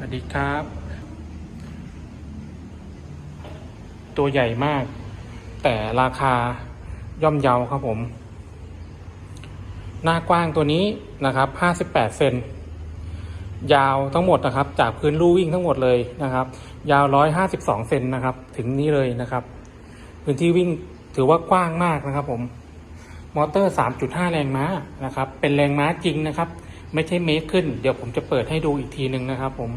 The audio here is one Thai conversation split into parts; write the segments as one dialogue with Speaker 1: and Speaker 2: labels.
Speaker 1: สวัสดีครับ ตัวใหญ่มาก แต่ราคาย่อมเยาครับผม หน้ากว้างตัวนี้นะครับ58เซนยาวทั้งหมดนะครับ จากพื้นลู่วิ่งทั้งหมดเลยนะครับ ยาว 152เซนนะครับ ถึงนี้เลยนะครับ พื้นที่วิ่งถือว่ากว้างมากนะครับผม มอเตอร์ 3.5 แรงม้านะครับ เป็นแรงม้าจริงนะครับ ไม่ใช่เมคขึ้น เดี๋ยวผมจะเปิดให้ดูอีกทีหนึ่งนะครับ ผม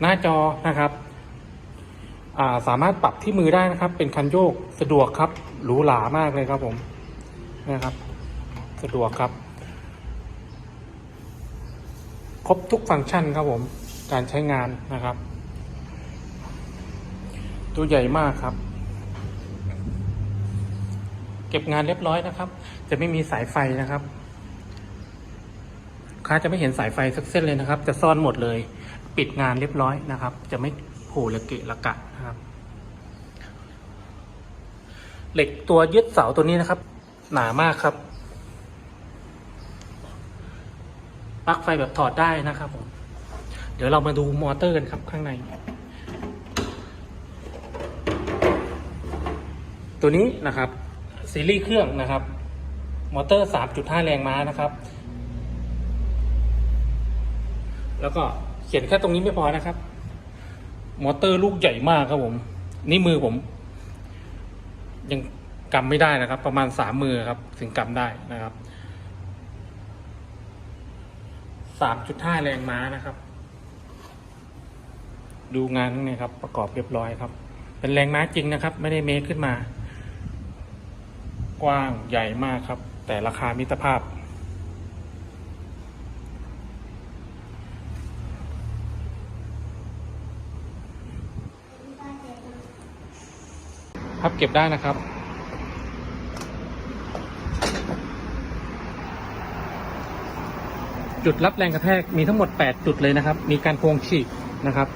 Speaker 1: หน้าจอนะครับาสามารถปรับที่มือได้นะครับ เป็นคันโยกสะดวกครับหรูหรามากเลยครับ ผมนะครับ สะดวกครับ ครบทุกฟังก์ชันครับ ผมการใช้งานนะครับ ตัวใหญ่มากครับ เก็บงานเรียบร้อยนะครับ จะไม่มีสายไฟนะครับ ค้าจะไม่เห็นสายไฟสักเส้นเลยนะครับ จะซ่อนหมดเลย ปิดงานเรียบร้อยนะครับ จะไม่โผล่ระเกะระกะนะครับ เหล็กตัวยึดเสาตัวนี้นะครับ หนามากครับปลั๊กไฟแบบถอดได้นะครับผมเดี๋ยวเรามาดูมอเตอร์กันครับข้างใน ตัวนี้นะครับซีรีส์เครื่องนะครับ มอเตอร์ 3.5 แรงม้านะครับ แล้วก็เขียนแค่ตรงนี้ไม่พอนะครับ มอเตอร์ลูกใหญ่มากครับผม นี่มือผม ยังกำไม่ได้นะครับ ประมาณสามมือครับ ถึงกำได้นะครับ3.5แรงม้านะครับ ดูงานข้างในครับ ประกอบเรียบร้อยครับ เป็นแรงม้าจริงนะครับ ไม่ได้เมคขึ้นมา กว้างใหญ่มากครับ แต่ราคามิตรภาพ พับเก็บได้นะครับจุดรับแรงกระแทกมีทั้งหมด 8 จุดเลยนะครับ มีการโพวงฉีกนะครับ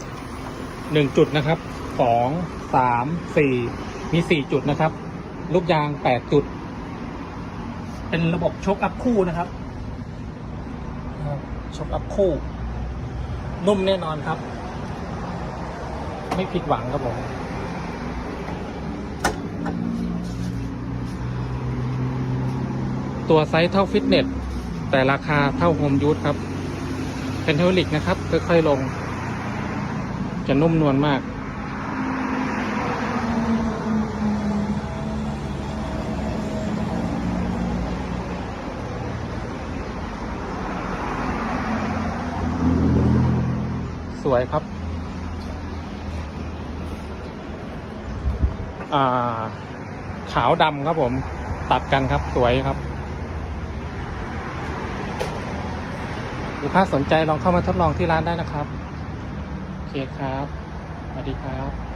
Speaker 1: 1 จุดนะครับ 2 3 4 มี 4 จุดนะครับ ลูกยาง 8 จุด เป็นระบบชกอัพคู่นะครับนะครับชกอัพคู่ นุ่มแน่นอนครับ ไม่ผิดหวังครับผม ตัวไซส์เท่าฟิตเนสแต่ราคาเท่าโฮมยูทครับ เป็นเทอลิกนะครับ ค่อยๆลง จะนุ่มนวลมากสวยครับอ่าขาวดำครับผม ตัดกันครับ สวยครับ ลูกค้าสนใจลองเข้ามาทดลองที่ร้านได้นะครับ โอเคครับ สวัสดีครับ